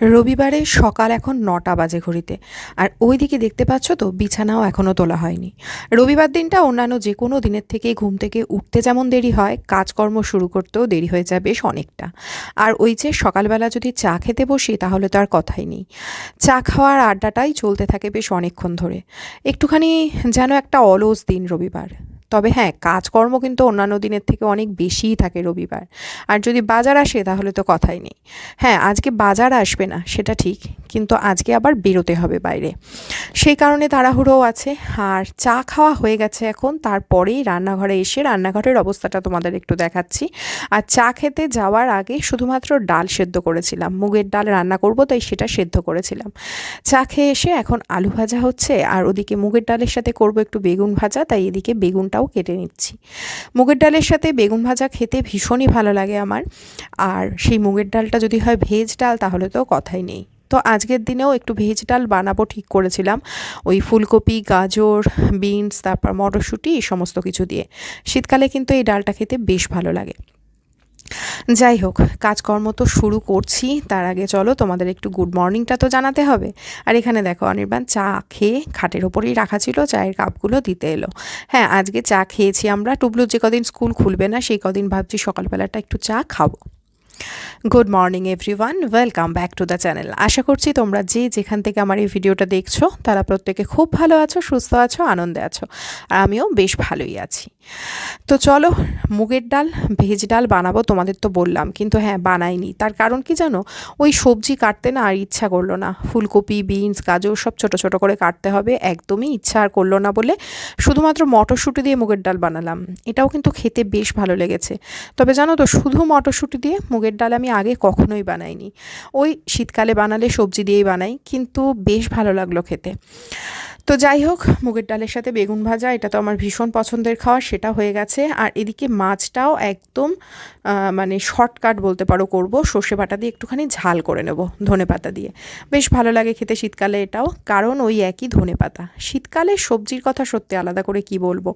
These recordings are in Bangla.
রবিবারে সকাল এখন নটা বাজে ঘড়িতে। আর ওই দিকে দেখতে পাচ্ছ তো, বিছানাও এখনও তোলা হয়নি। রবিবার দিনটা অন্যান্য যে কোনো দিনের থেকে ঘুম থেকে উঠতে যেমন দেরি হয়, কাজকর্ম শুরু করতেও দেরি হয়ে যায় বেশ অনেকটা। আর ওই যে সকালবেলা যদি চা খেতে বসি, তাহলে তো আর কথাই নেই। চা খাওয়ার আড্ডাটাই চলতে থাকে বেশ অনেকক্ষণ ধরে। একটুখানি যেন একটা অলস দিন রবিবার। তবে হ্যাঁ কাজকর্ম কিন্তু অন্যান্য দিনের থেকে অনেক বেশিই থাকে রবিবার। আর যদি বাজার আসে, তাহলে তো কথাই নেই। হ্যাঁ আজকে বাজার আসবে না, সেটা ঠিক, কিন্তু আজকে আবার বেরোতে হবে বাইরে। সেই কারণে তাড়াহুড়োও আছে। আর চা খাওয়া হয়ে গেছে এখন, তারপরেই রান্নাঘরে এসে রান্নাঘরের অবস্থাটা তোমাদের একটু দেখাচ্ছি। আর চা খেতে যাওয়ার আগে শুধুমাত্র ডাল সেদ্ধ করেছিলাম। মুগের ডাল রান্না করব, তাই সেটা সেদ্ধ করেছিলাম। চা খেয়ে এসে এখন আলু ভাজা হচ্ছে, আর ওদিকে মুগের ডালের সাথে করব একটু বেগুন ভাজা, তাই এদিকে বেগুনটাও কেটে নিচ্ছি। মুগের ডালের সাথে বেগুন ভাজা খেতে ভীষণই ভালো লাগে আমার। আর সেই মুগের ডালটা যদি হয় ভেজ ডাল, তাহলে তো কথাই নেই। তো আজকের দিনেও একটু ভেজ ডাল বানাবো ঠিক করেছিলাম। ওই ফুলকপি, গাজর, বিনস, তারপর মটরশুঁটি, এই সমস্ত কিছু দিয়ে। শীতকালে কিন্তু এই ডালটা খেতে বেশ ভালো লাগে। যাই হোক, কাজকর্ম তো শুরু করছি। তার আগে চলো, তোমাদের একটু গুড মর্নিংটা তো জানাতে হবে। আর এখানে দেখো, অনির্বাণ চা খেয়ে খাটের ওপরেই রাখা ছিল, চায়ের কাপগুলো দিতে এলো। হ্যাঁ আজকে চা খেয়েছি আমরা। টুবলু যে কদিন স্কুল খুলবে না, সেই কদিন ভাবছি সকালবেলাটা একটু চা খাব। Good morning everyone welcome back to the channel আশা করছি তোমরা যে যেখান থেকে আমার এই ভিডিওটা দেখছ, তারা প্রত্যেকে খুব ভালো আছো, সুস্থ আছো, আনন্দে আছো। আর আমিও বেশ ভালোই আছি। তো চলো, মুগের ডাল, ভেজ ডাল বানাবো, তোমাদের তো বললাম, কিন্তু হ্যাঁ বানাইনি। তার কারণ কি জানো? ওই সবজি কাটতে না আর ইচ্ছা করল না। ফুলকপি, বিনস, গাজর সব ছোট ছোট করে কাটতে হবে, একদমই ইচ্ছা আর করল না বলে শুধুমাত্র মটরশুঁটি দিয়ে মুগের ডাল বানালাম। এটাও কিন্তু খেতে বেশ ভালো লেগেছে। তবে জানো তো, শুধু মটরশুঁটি দিয়ে মুগের ডাল আমি আগে কখনোই বানাইনি। ওই শীতকালে বানালে সবজি দিয়েই বানাই, কিন্তু বেশ ভালো লাগল খেতে। তো যাই হোক, মুগের ডালের সাথে বেগুন ভাজা, এটা তো আমার ভীষণ পছন্দের খাওয়া, সেটা হয়ে গেছে। আর এদিকে মাছটাও একদম মানে শর্টকাট বলতে পারো করব। সর্ষে বাটা দিয়ে একটুখানি ঝাল করে নেব ধনে পাতা দিয়ে। বেশ ভালো লাগে খেতে শীতকালে এটাও, কারণ ওই একই ধনে পাতা। শীতকালে সবজির কথা সত্যি আলাদা করে কি বলব?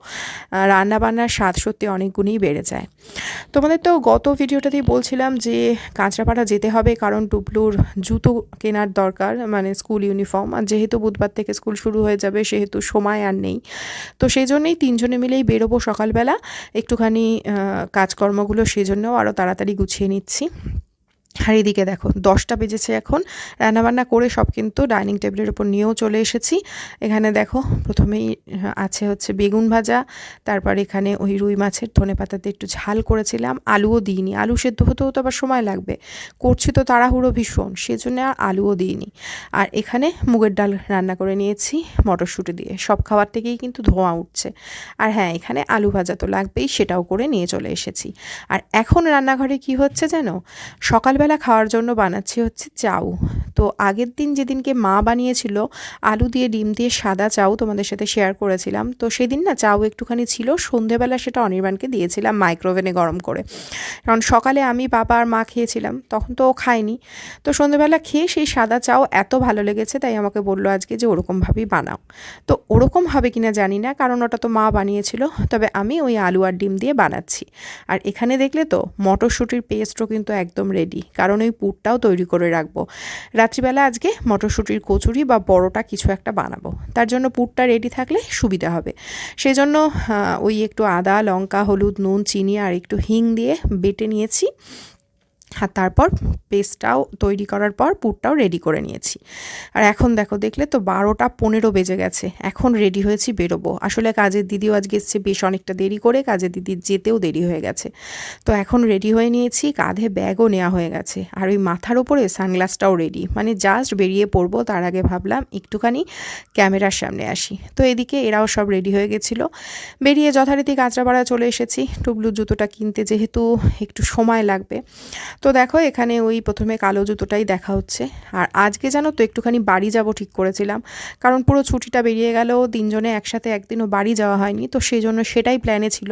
রান্না বান্নার স্বাদ সত্যি অনেক গুণেই বেড়ে যায়। তোমাদের তো গত ভিডিওটাতেই বলছিলাম যে, কাঁচরাপাড়া যেতে হবে, কারণ টুপলুর জুতো কেনার দরকার মানে স্কুল ইউনিফর্ম। আর যেহেতু বুধবার থেকে স্কুল শুরু হয়ে যাবে, সেহেতু সময় আর নেই। তো সেই জন্যেই তিনজনে মিলেই বেরোবো সকালবেলা। একটুখানি কাজকর্মগুলো সেই জন্যও আরও তাড়াতাড়ি গুছিয়ে নিচ্ছি। আর এদিকে দেখো, দশটা বেজেছে এখন। রান্নাবান্না করে সব কিন্তু ডাইনিং টেবিলের উপর নিয়েও চলে এসেছি। এখানে দেখো, প্রথমেই আছে হচ্ছে বেগুন ভাজা, তারপর এখানে ওই রুই মাছের ধনে পাতাতে একটু ঝাল করেছিলাম, আলুও দিইনি। আলু সেদ্ধ হতেও তো আবার সময় লাগবে। করছি তো তাড়াহুড়ো ভীষণ, সেজন্য আর আলুও দিইনি। আর এখানে মুগের ডাল রান্না করে নিয়েছি, মটরশুঁটি দিয়ে। সব খাবার থেকেই কিন্তু ধোঁয়া উঠছে। আর হ্যাঁ এখানে আলু ভাজা তো লাগবেই, সেটাও করে নিয়ে চলে এসেছি। আর এখন রান্নাঘরে কি হচ্ছে যেন সকাল সকালবেলা খাওয়ার জন্য বানাচ্ছি হচ্ছে চাউ। তো আগের দিন যেদিনকে মা বানিয়েছিল, আলু দিয়ে, ডিম দিয়ে সাদা চাউ তোমাদের সাথে শেয়ার করেছিলাম। তো সেদিন না চাউ একটুখানি ছিল, সন্ধেবেলা সেটা অনির্বাণকে দিয়েছিলাম মাইক্রোওভেনে গরম করে। কারণ সকালে আমি, বাবা আর মা খেয়েছিলাম, তখন তো ও খায়নি। তো সন্ধেবেলা খেয়ে সেই সাদা চাও এত ভালো লেগেছে, তাই আমাকে বলল আজকে যে ওরকমভাবেই বানাও। তো ওরকম হবে কিনা জানি না, কারণ ওটা তো মা বানিয়েছিল, তবে আমি ওই আলু আর ডিম দিয়ে বানাচ্ছি। আর এখানে দেখলে তো মটরশুঁটির পেস্টও কিন্তু একদম রেডি কারণ ওই পুরটাও তৈরি করে রাখব। রাত্রিবেলা আজকে মটরশুঁটির কচুরি বা বড়টা কিছু একটা বানাবো। তার জন্য পুরটা রেডি থাকলে সুবিধা হবে। সেই জন্য ওই একটু আদা, লঙ্কা, হলুদ, নুন, চিনি আর একটু হিং দিয়ে বেটে নিয়েছি। আর তারপর পেস্টটাও তৈরি করার পর পুরটাও রেডি করে নিয়েছি। আর এখন দেখো, দেখলে তো বারোটা পনেরো বেজে গেছে। এখন রেডি হয়েছি বেরোবো। আসলে কাজের দিদিও আজকে এসছে বেশ অনেকটা দেরি করে, কাজের দিদি যেতেও দেরি হয়ে গেছে। তো এখন রেডি হয়ে নিয়েছি, কাঁধে ব্যাগও নেওয়া হয়ে গেছে। আর ওই মাথার ওপরে সানগ্লাসটাও রেডি মানে জাস্ট বেরিয়ে পড়ব, তার আগে ভাবলাম একটুখানি ক্যামেরার সামনে আসি। তো এদিকে এরাও সব রেডি হয়ে গেছিল। বেরিয়ে যথারীতি কাঁচরাপাড়া চলে এসেছি। টুবলুর জুতোটা কিনতে যেহেতু একটু সময় লাগবে। তো দেখো, এখানে ওই প্রথমে কালো জুতোটাই দেখা হচ্ছে। আর আজকে জানো তো, একটুখানি বাড়ি যাব ঠিক করেছিলাম। কারণ পুরো ছুটিটা বেরিয়ে গেল, তিনজনে একসাথে একদিনও বাড়ি যাওয়া হয়নি, তো সেই জন্য সেটাই প্ল্যানে ছিল।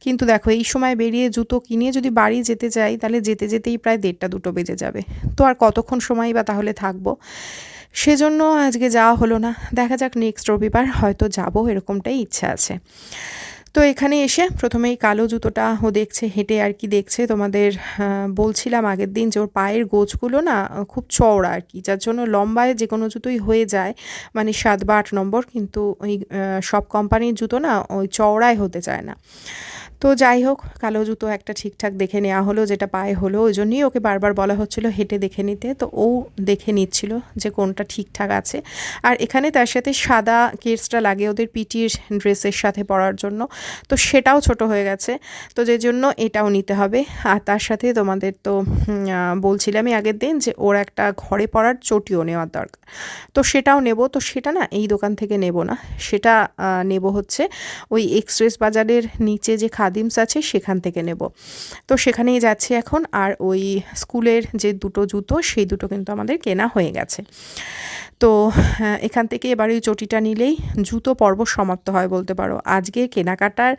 কিন্তু দেখো, এই সময় বেরিয়ে জুতো কিনে যদি বাড়ি যেতে যাই, তাহলে যেতে যেতেই প্রায় দেড়টা দুটো বেজে যাবে। তো আর কতক্ষণ সময় বা তাহলে থাকব? সেজন্য আজকে যাওয়া হলো না। দেখা যাক নেক্সট রবিবার হয়তো যাব, এরকমটাই ইচ্ছা আছে। তো এখানে এসে প্রথমেই কালো জুতোটা ও দেখছে, হেঁটে আর কি দেখছে। তোমাদের বলছিলাম আগের দিন যে ওর পায়ের গোছগুলো না খুব চওড়া আর কি, যার জন্য লম্বায় যে কোনো জুতোই হয়ে যায় মানে সাত বা আট নম্বর, কিন্তু ওই সব কোম্পানির জুতো না ওই চওড়ায় হতে চায় না। তো যাই হোক, কালো জুতো একটা ঠিকঠাক দেখে নেওয়া হলো, যেটা পায়ে হলো, ওই জন্যই ওকে বারবার বলা হচ্ছিল হেঁটে দেখে নিতে। তো ও দেখে নিচ্ছিল যে কোনটা ঠিকঠাক আছে। আর এখানে তার সাথে সাদা কেসটা লাগে ওদের পিটির ড্রেসের সাথে পরার জন্য। তো সেটাও ছোট হয়ে গেছে। তো যে জন্য এটাও নিতে হবে। আর তার সাথে তোমাদের তো বলছিলামই আগের দিন যে ওর একটা ঘরে পরার চটিও নেওয়ার দরকার। তো সেটাও নেব। তো সেটা না এই দোকান থেকে নেব না। সেটা নেব হচ্ছে ওই এক্সপ্রেস বাজারের নিচে যে খাদিমস আছে, সেখান থেকে নেব। তো সেখানেই যাচ্ছি এখন, আর ওই স্কুলের যে দুটো জুতো, সেই দুটো কিন্তু আমাদের কেনা হয়ে গেছে। তো এখান থেকে এবার ওই চটিটা নিলেই জুতো পর্ব সমাপ্ত হয় বলতে পারো। আজকে কেনাকাটার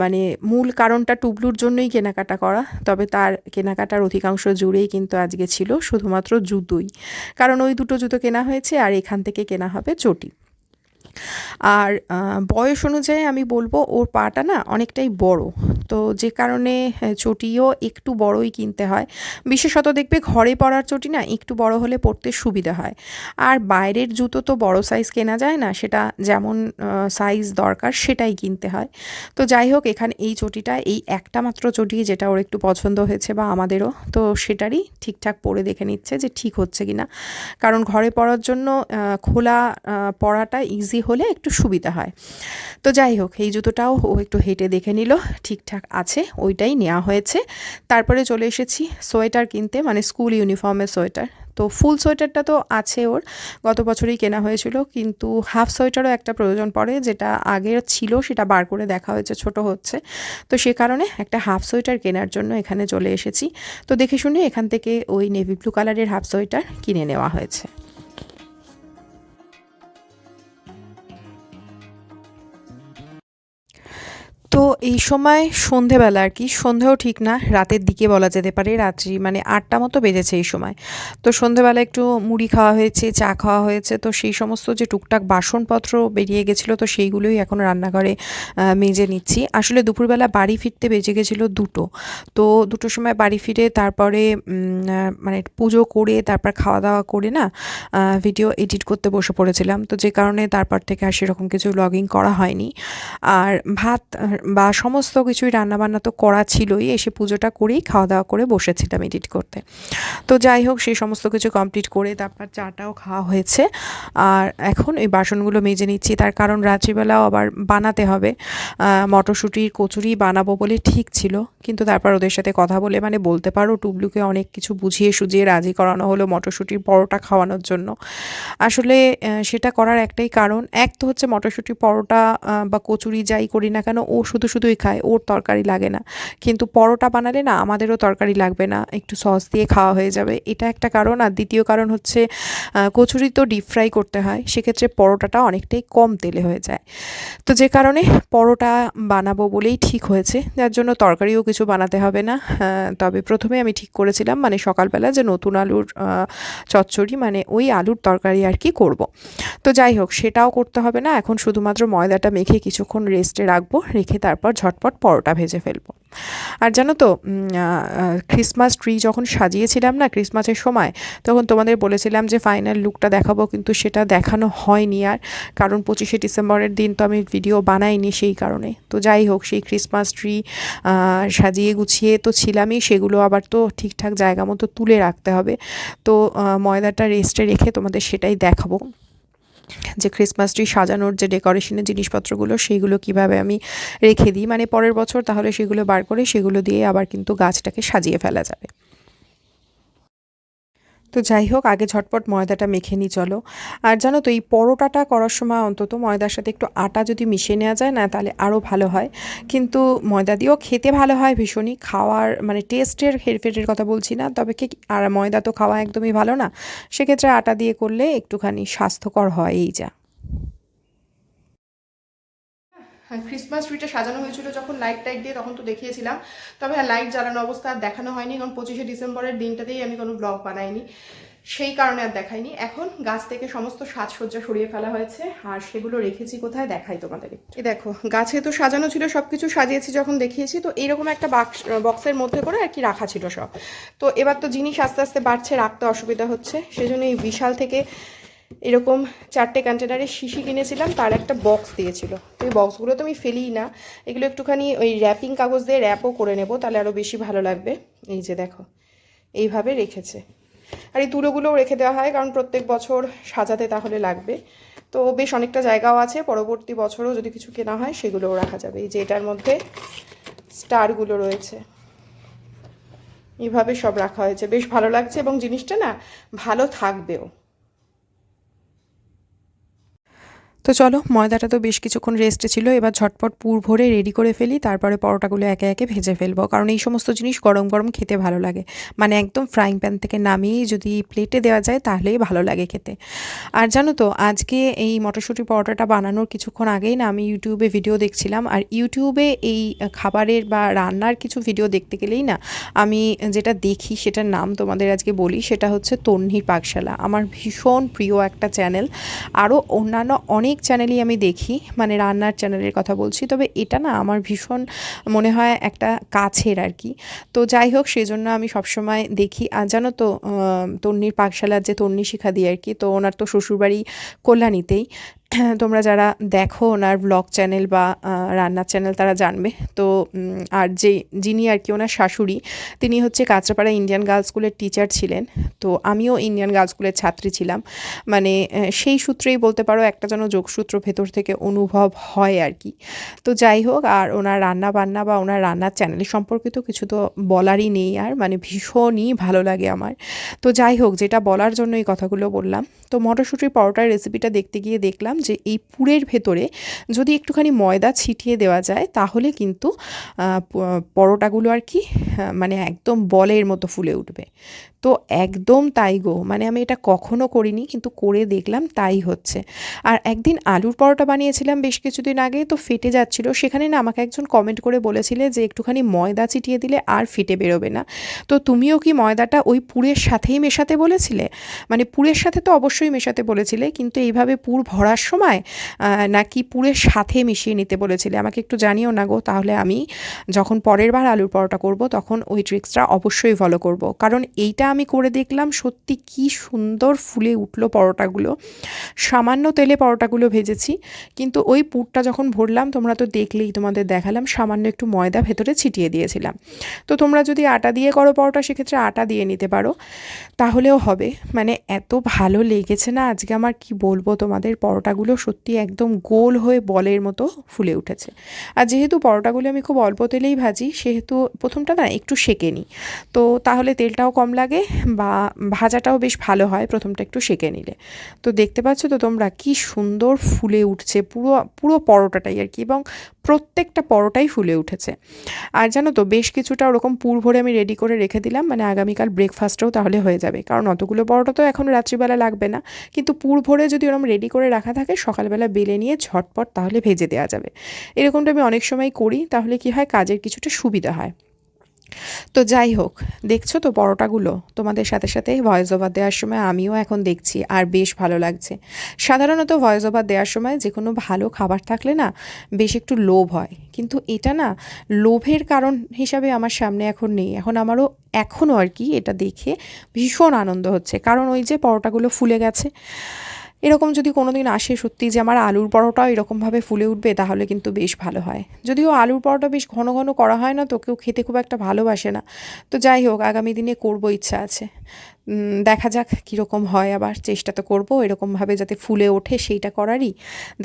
মানে মূল কারণটা টুবলুর জন্যই কেনাকাটা করা, তবে তার কেনাকাটার অধিকাংশ জুড়েই কিন্তু আজকে ছিল শুধুমাত্র জুতোই। কারণ ওই দুটো জুতো কেনা হয়েছে, আর এখান থেকে কেনা হবে চটি। আর বয়স অনুযায়ী আমি বলব ওর পাটা না অনেকটাই বড়। তো যে কারণে চটিও একটু বড়ই কিনতে হয়। বিশেষত দেখবে ঘরে পরার চটি না একটু বড় হলে পরতে সুবিধা হয়। আর বাইরের জুতো তো বড় সাইজ কেনা যায় না, সেটা যেমন সাইজ দরকার সেটাই কিনতে হয়। তো যাই হোক, এখানে এই চটিটা, এই একটা মাত্র চটি যেটা ওর একটু পছন্দ হয়েছে বা আমাদেরও, তো সেটারই ঠিকঠাক পরে দেখে নিচ্ছে যে ঠিক হচ্ছে কিনা। কারণ ঘরে পরার জন্য খোলা পরাটা ইজি হলে একটু সুবিধা হয়। তো যাই হোক, এই জুতোটাও ও একটু হেঁটে দেখে নিল, ঠিকঠাক আছে, ওইটাই নেওয়া হয়েছে। তারপরে চলে এসেছি সোয়েটার কিনতে মানে স্কুল ইউনিফর্মের সোয়েটার। তো ফুল সোয়েটারটা তো আছে ওর, গত বছরই কেনা হয়েছিল, কিন্তু হাফ সোয়েটারও একটা প্রয়োজন পড়ে, যেটা আগের ছিল, সেটা বার করে দেখা হয়েছে, ছোট হচ্ছে। তো সে কারণে একটা হাফ সোয়েটার কেনার জন্য এখানে চলে এসেছি। তো দেখে শুনে এখান থেকে ওই নেভি ব্লু কালারের হাফ সোয়েটার কিনে নেওয়া হয়েছে। তো এই সময় সন্ধেবেলা আর কি, সন্ধেও ঠিক না, রাতের দিকে বলা যেতে পারে, রাত্রি মানে আটটা মতো বেজেছে এই সময়। তো সন্ধেবেলা একটু মুড়ি খাওয়া হয়েছে, চা খাওয়া হয়েছে, তো সেই সমস্ত যে টুকটাক বাসনপত্র বেরিয়ে গেছিল, তো সেইগুলোই এখন রান্নাঘরে মেজে নিচ্ছি। আসলে দুপুরবেলা বাড়ি ফিরতে বেজে গেছিল দুটো। তো দুটোর সময় বাড়ি ফিরে তারপরে মানে পুজো করে, তারপর খাওয়া দাওয়া করে না ভিডিও এডিট করতে বসে পড়েছিলাম। তো যে কারণে তারপর থেকে আর সেরকম কিছু লগিং করা হয়নি। আর ভাত বা সমস্ত কিছুই রান্নাবান্না তো করা ছিলই, এসে পুজোটা করেই খাওয়া দাওয়া করে বসেছিলাম এডিট করতে। তো যাই হোক, সেই সমস্ত কিছু কমপ্লিট করে তারপর চাটাও খাওয়া হয়েছে। আর এখন এই বাসনগুলো মেজে নিচ্ছি, তার কারণ রাত্রিবেলাও আবার বানাতে হবে। মটরশুঁটির কচুরি বানাবো বলে ঠিক ছিল, কিন্তু তারপর ওদের সাথে কথা বলে মানে বলতে পারো টুবলুকে অনেক কিছু বুঝিয়ে সুঝিয়ে রাজি করানো হলো মটরশুঁটির পরোটা খাওয়ানোর জন্য। আসলে সেটা করার একটাই কারণ, এক তো হচ্ছে মটরশুঁটির পরোটা বা কচুরি যাই করি না কেন, ও শুধু শুধুই খায়, ওর তরকারি লাগে না। কিন্তু পরোটা বানালে না আমাদেরও তরকারি লাগবে না, একটু সস দিয়ে খাওয়া হয়ে যাবে। এটা একটা কারণ। আর দ্বিতীয় কারণ হচ্ছে কচুরি তো ডিপ ফ্রাই করতে হয়, সেক্ষেত্রে পরোটাটা অনেকটাই কম তেলে হয়ে যায়। তো যে কারণে পরোটা বানাবো বলেই ঠিক হয়েছে। যার জন্য তরকারিও কিছু বানাতে হবে না। তবে প্রথমে আমি ঠিক করেছিলাম মানে সকালবেলা যে নতুন আলুর চচ্চড়ি মানে ওই আলুর তরকারি আর কি করব। তো যাই হোক, সেটাও করতে হবে না। এখন শুধুমাত্র ময়দাটা মেখে কিছুক্ষণ রেস্টে রাখব, রেখে তারপর ঝটপট পরোটা ভেজে ফেলব। আর জানো তো ক্রিসমাস ট্রি যখন সাজিয়েছিলাম না ক্রিসমাসের সময়, তখন তোমাদের বলেছিলাম যে ফাইনাল লুকটা দেখাবো, কিন্তু সেটা দেখানো হয়নি আর। কারণ পঁচিশে ডিসেম্বরের দিন তো আমি ভিডিও বানাইনি সেই কারণে। তো যাই হোক, সেই ক্রিসমাস ট্রি সাজিয়ে গুছিয়ে তো ছিলামই, সেগুলো আবার তো ঠিকঠাক জায়গা মতো তুলে রাখতে হবে। তো ময়দাটা রেস্টে রেখে তোমাদের সেটাই দেখাবো। যে ক্রিসমাস ট্রি সাজানোর যে ডেকোরেশনের জিনিসপত্রগুলো, সেইগুলো কীভাবে আমি রেখে দিই? মানে পরের বছর তাহলে সেগুলো বার করে সেগুলো দিয়ে আবার কিন্তু গাছটাকে সাজিয়ে ফেলা যাবে। তো যাই হোক, আগে ঝটপট ময়দাটা মেখে নিই, চলো। আর জানো তো, এই পরোটাটা করার সময় অন্তত ময়দার সাথে একটু আটা যদি মিশিয়ে নেওয়া যায় না, তাহলে আরও ভালো হয়। কিন্তু ময়দা দিয়েও খেতে ভালো হয় ভীষণই। খাওয়ার মানে টেস্টের হেরফেরের কথা বলছি না, তবে কি, আর ময়দা তো খাওয়া একদমই ভালো না। সেক্ষেত্রে আটা দিয়ে করলে একটুখানি স্বাস্থ্যকর হয়, এই যা হ্যাঁ ক্রিসমাস ট্রিটা সাজানো হয়েছিল যখন লাইট টাইট দিয়ে, তখন তো দেখিয়েছিলাম। তবে হ্যাঁ লাইট জ্বালানো অবস্থা আর দেখানো হয়নি, কারণ পঁচিশে ডিসেম্বরের দিনটাতেই আমি কোনো ব্লগ বানাইনি। সেই কারণে আর দেখাইনি। এখন গাছ থেকে সমস্ত সাজসজ্জা সরিয়ে ফেলা হয়েছে, আর সেগুলো রেখেছি কোথায়? দেখাই তোমাদের এই দেখো, গাছে তো সাজানো ছিল সব কিছু সাজিয়েছি যখন দেখিয়েছি, তো এইরকম একটা বাক্স বক্সের মধ্যে করে আর কি রাখা ছিল সব। তো এবার তো জিনিস আস্তে আস্তে বাড়ছে, রাখতে অসুবিধা হচ্ছে, সেজন্য এই বিশাল থেকে এরকম চারটে কন্টেনারের শিশি কিনেছিলাম, তার একটা বক্স দিয়েছিল। তো এই বক্সগুলো তো আমি ফেলিই না, এগুলো একটুখানি ওই র্যাপিং কাগজ দিয়ে র্যাপও করে নেব, তাহলে আরও বেশি ভালো লাগবে। এই যে দেখো, এইভাবে রেখেছে। আর এই তুলোগুলোও রেখে দেওয়া হয়, কারণ প্রত্যেক বছর সাজাতে তাহলে লাগবে। তো বেশ অনেকটা জায়গাও আছে, পরবর্তী বছরও যদি কিছু কেনা হয়, সেগুলোও রাখা যাবে। এই যে এটার মধ্যে স্টারগুলো রয়েছে। এইভাবে সব রাখা হয়েছে। বেশ ভালো লাগছে এবং জিনিসটা না ভালো থাকবেও। তো চলো, ময়দাটা তো বেশ কিছুক্ষণ রেস্টে ছিল, এবার ঝটপট পুর ভরে রেডি করে ফেলি, তারপরে পরোটাগুলো একে একে ভেজে ফেলব, কারণ এই সমস্ত জিনিস গরম গরম খেতে ভালো লাগে। মানে একদম ফ্রাইং প্যান থেকে নামিয়ে যদি প্লেটে দেওয়া যায়, তাহলেই ভালো লাগে খেতে। আর জানো তো, আজকে এই মটরশুঁটি পরোটাটা বানানোর কিছুক্ষণ আগেই না আমি ইউটিউবে ভিডিও দেখছিলাম, আর ইউটিউবে এই খাবারের বা রান্নার কিছু ভিডিও দেখতে গেলেই না, আমি যেটা দেখি সেটার নাম তোমাদের আজকে বলি, সেটা হচ্ছে তন্নির পাকশালা। আমার ভীষণ প্রিয় একটা চ্যানেল আরও অন্যান্য অনেক অনেক চ্যানেলই আমি দেখি মানে রান্নার চ্যানেলের কথা বলছি। তবে এটা না আমার ভীষণ মনে হয় একটা কাছের আর কি। তো যাই হোক সেই জন্য আমি সবসময় দেখি। আর জানো তো তন্নির পাকশালার যে তন্নি শিখা দিয়ে আর কি, তো ওনার তো শ্বশুরবাড়ি কল্যাণীতেই। তোমরা যারা দেখো ওনার ব্লগ চ্যানেল বা রান্নার চ্যানেল তারা জানবে। তো আর যে যিনি আর কি ওনার শাশুড়ি, তিনি হচ্ছে কাঁচরাপাড়া ইন্ডিয়ান গার্লস স্কুলের টিচার ছিলেন। তো আমিও ইন্ডিয়ান গার্লস স্কুলের ছাত্রী ছিলাম। মানে সেই সূত্রেই বলতে পারো একটা যেন যোগসূত্র ভেতর থেকে অনুভব হয় আর কি। তো যাই হোক, আর ওনার রান্না বান্না বা ওনার রান্নার চ্যানেল সম্পর্কিত কিছু তো বলারই নেই আর মানে ভীষণই ভালো লাগে আমার। তো যাই হোক, যেটা বলার জন্য এই কথাগুলো বললাম। তো মটরশুঁটির পরোটার রেসিপিটা দেখতে গিয়ে দেখলাম যে এই পুরের ভেতরে যদি একটুখানি ময়দা ছিটিয়ে দেওয়া যায়, তাহলে কিন্তু পরোটাগুলো আর কি মানে একদম বলের মতো ফুলে উঠবে। তো একদম তাই গো মানে আমি এটা কখনো করিনি, কিন্তু করে দেখলাম তাই হচ্ছে। আর একদিন আলুর পরোটা বানিয়েছিলাম বেশ কিছুদিন আগে, তো ফেটে যাচ্ছিল, সেখানে না আমাকে একজন কমেন্ট করে বলেছিলে যে একটুখানি ময়দা চিটিয়ে দিলে আর ফেটে বেরোবে না। তো তুমিও কি ময়দাটা ওই পুরের সাথেই মেশাতে বলেছিলে? মানে পুরের সাথে তো অবশ্যই মেশাতে বলেছিলে, কিন্তু এইভাবে পুর ভরার সময় নাকি পুরের সাথে মিশিয়ে নিতে বলেছিলে? আমাকে একটু জানিও না গো, তাহলে আমি যখন পরের বার আলুর পরোটা করব, তখন ওই ট্রিক্সটা অবশ্যই ফলো করব। কারণ এইটা আমি করে দেখলাম, সত্যি কি সুন্দর ফুলে উঠল পরোটাগুলো। সামান্য তেলে পরোটাগুলো ভেজেছি, কিন্তু ওই পুরটা যখন ভরলাম, তোমরা তো দেখলেই তোমাদের দেখালাম, সামান্য একটু ময়দা ভেতরে ছিটিয়ে দিয়েছিলাম। তো তোমরা যদি আটা দিয়ে করো পরোটা, সেক্ষেত্রে আটা দিয়ে নিতে পারো। তাহলেও হবে। মানে এত ভালো লেগেছে না, আজকে আমার কি বলব তোমাদের, পরোটাগুলো সত্যি একদম গোল হয়ে বলের মতো ফুলে উঠেছে। আর যেহেতু পরোটাগুলো আমি খুব অল্প তেলেই ভাজি, সেহেতু প্রথমটা না একটু সেকে নিই তো তাহলে তেলটাও কম লাগে বা ভাজাটাও বেশ ভালো হয় প্রথমটা একটু সেকে নিলে। তো দেখতে পাচ্ছ তো তোমরা কি সুন্দর ফুলে উঠছে, পুরো পুরো পরোটাটাই আর কি। এবং প্রত্যেকটা পরোটাই ফুলে উঠেছে। আর জানো তো, বেশ কিছুটা ওরকম পুর ভরে আমি রেডি করে রেখে দিলাম মানে আগামীকাল ব্রেকফাস্টও তাহলে হয়ে যাবে। কারণ অতগুলো পরোটা তো এখন রাত্রিবেলা লাগবে না। কিন্তু পুর ভরে যদি ওরকম রেডি করে রাখা থাকে, সকালবেলা বেলে নিয়ে ঝটপট তাহলে ভেজে দেওয়া যাবে। এরকমটা আমি অনেক সময় করি, তাহলে কি হয়, কাজের কিছুটা সুবিধা হয়। তো যাই হোক, দেখছ তো পরোটাগুলো? তোমাদের সাথে সাথে ভয়েস ওভার দেওয়ার সময় আমিও এখন দেখছি, আর বেশ ভালো লাগছে। সাধারণত ভয়েস ওভার দেওয়ার সময় যে কোনো ভালো খাবার থাকলে না বেশ একটু লোভ হয়। কিন্তু এটা না লোভের কারণ হিসাবে আমার সামনে এখন নেই। এখন আমারও এখনও আর কি এটা দেখে ভীষণ আনন্দ হচ্ছে। কারণ ওই যে পরোটাগুলো ফুলে গেছে। এরকম যদি কোনো দিন আসে সত্যি যে আমার আলুর পরোটাও এরকমভাবে ফুলে উঠবে, তাহলে কিন্তু বেশ ভালো হয়। যদিও আলুর পরোটা বেশ ঘন ঘন করা হয় না, তো কেউ খেতে খুব একটা ভালোবাসে না। তো যাই হোক, আগামী দিনে করব ইচ্ছা আছে। দেখা যাক কীরকম হয়। আবার চেষ্টা তো করব, এরকমভাবে যাতে ফুলে ওঠে সেইটা করারই,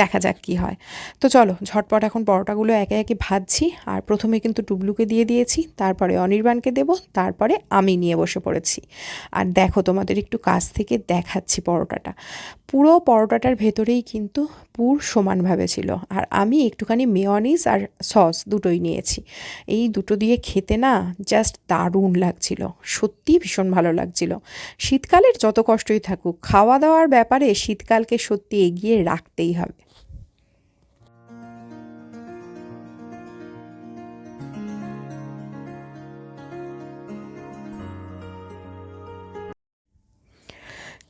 দেখা যাক কি হয়। তো চলো, ঝটপট এখন পরোটাগুলো একে একে ভাজছি, আর প্রথমে কিন্তু টুবলুকে দিয়ে দিয়েছি, তারপরে অনির্বাণকে দেব, তারপরে আমি নিয়ে বসে পড়েছি। আর দেখো তোমাদের একটু কাছ থেকে দেখাচ্ছি পরোটাটা। পুরো পরোটাটার ভেতরেই কিন্তু পুর সমানভাবে ছিল, আর আমি একটুখানি মেয়নিস আর সস দুটোই নিয়েছি। এই দুটো দিয়ে খেতে না জাস্ট দারুণ লাগছিল সত্যি ভীষণ ভালো লাগছিল। শীতকালের যত কষ্টই থাকুক খাওয়া দাওয়ার ব্যাপারে শীতকালকে সত্যি এগিয়ে রাখতেই হবে।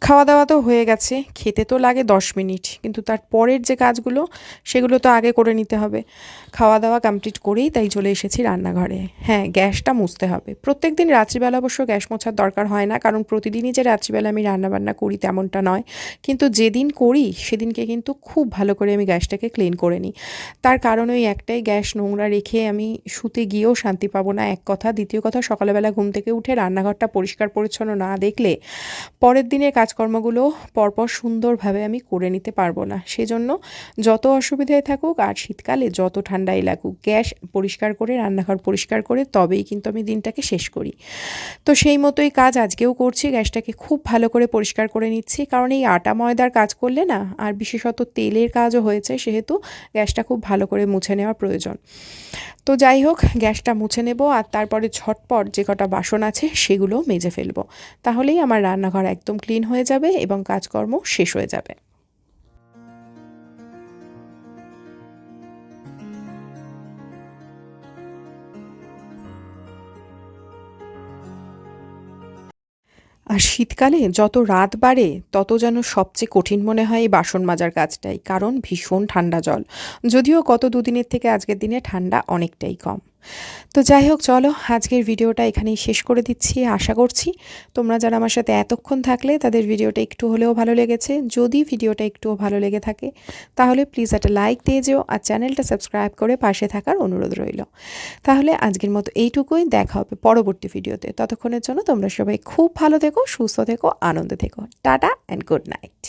খাওয়া দাওয়া তো হয়ে গেছে, খেতে তো লাগে দশ মিনিট, কিন্তু তার পরের যে কাজগুলো, সেগুলো তো আগে করে নিতে হবে। খাওয়া দাওয়া কমপ্লিট করেই তাই চলে এসেছি রান্নাঘরে। হ্যাঁ গ্যাসটা মুছতে হবে। প্রত্যেক দিন রাত্রিবেলা অবশ্য গ্যাস মোছার দরকার হয় না, কারণ প্রতিদিনই যে রাত্রিবেলা আমি রান্নাবান্না করি তেমনটা নয়। কিন্তু যেদিন করি, সেদিনকে কিন্তু খুব ভালো করে আমি গ্যাসটাকে ক্লিন করে নিই। তার কারণ ওই একটাই, গ্যাস নোংরা রেখে আমি শুতে গিয়েও শান্তি পাবো না। এক কথা। দ্বিতীয় কথা, সকালবেলা ঘুম থেকে উঠে রান্নাঘরটা পরিষ্কার পরিচ্ছন্ন না দেখলে, পরের দিনের কাজকর্মগুলো পরপর সুন্দরভাবে আমি করে নিতে পারব না। সেজন্য যত অসুবিধায় থাকুক আর শীতকালে যত ঠান্ডাই লাগুক, গ্যাস পরিষ্কার করে, রান্নাঘর পরিষ্কার করে, তবেই কিন্তু আমি দিনটাকে শেষ করি। তো সেই মতোই কাজ আজকেও করছি, গ্যাসটাকে খুব ভালো করে পরিষ্কার করে নিচ্ছি। কারণ এই আটা ময়দার কাজ করলে না, আর বিশেষত তেলের কাজও হয়েছে, সেহেতু গ্যাসটা খুব ভালো করে মুছে নেওয়া প্রয়োজন। তো যাই হোক, গ্যাসটা মুছে নেব আর তারপরে ঝটপট যে কটা বাসন আছে সেগুলো মেজে ফেলব। তাহলেই আমার রান্নাঘর একদম ক্লিন হয়ে যাবে এবং কাজকর্ম শেষ হয়ে যাবে। আর শীতকালে যত রাত বাড়ে, তত যেন সবচেয়ে কঠিন মনে হয় এই বাসন মাজার কাজটাই, কারণ ভীষণ ঠান্ডা জল। যদিও গত দুদিনের থেকে আজকের দিনে ঠান্ডা অনেকটাই কম। তো যাই হোক, চলো আজকের ভিডিওটা এখানেই শেষ করে দিচ্ছি। আশা করছি তোমরা যারা আমার সাথে এতক্ষণ থাকলে তাদের ভিডিওটা একটু হলেও ভালো লেগেছে। যদি ভিডিওটা একটুও ভালো লেগে থাকে, তাহলে প্লিজ একটা লাইক দিয়ে যেও আর চ্যানেলটা সাবস্ক্রাইব করে পাশে থাকার অনুরোধ রইল। তাহলে আজকের মতো এইটুকুই, দেখা হবে পরবর্তী ভিডিওতে। ততক্ষণের জন্য তোমরা সবাই খুব ভালো থেকো, সুস্থ থেকো, আনন্দে থেকো। Tata and good night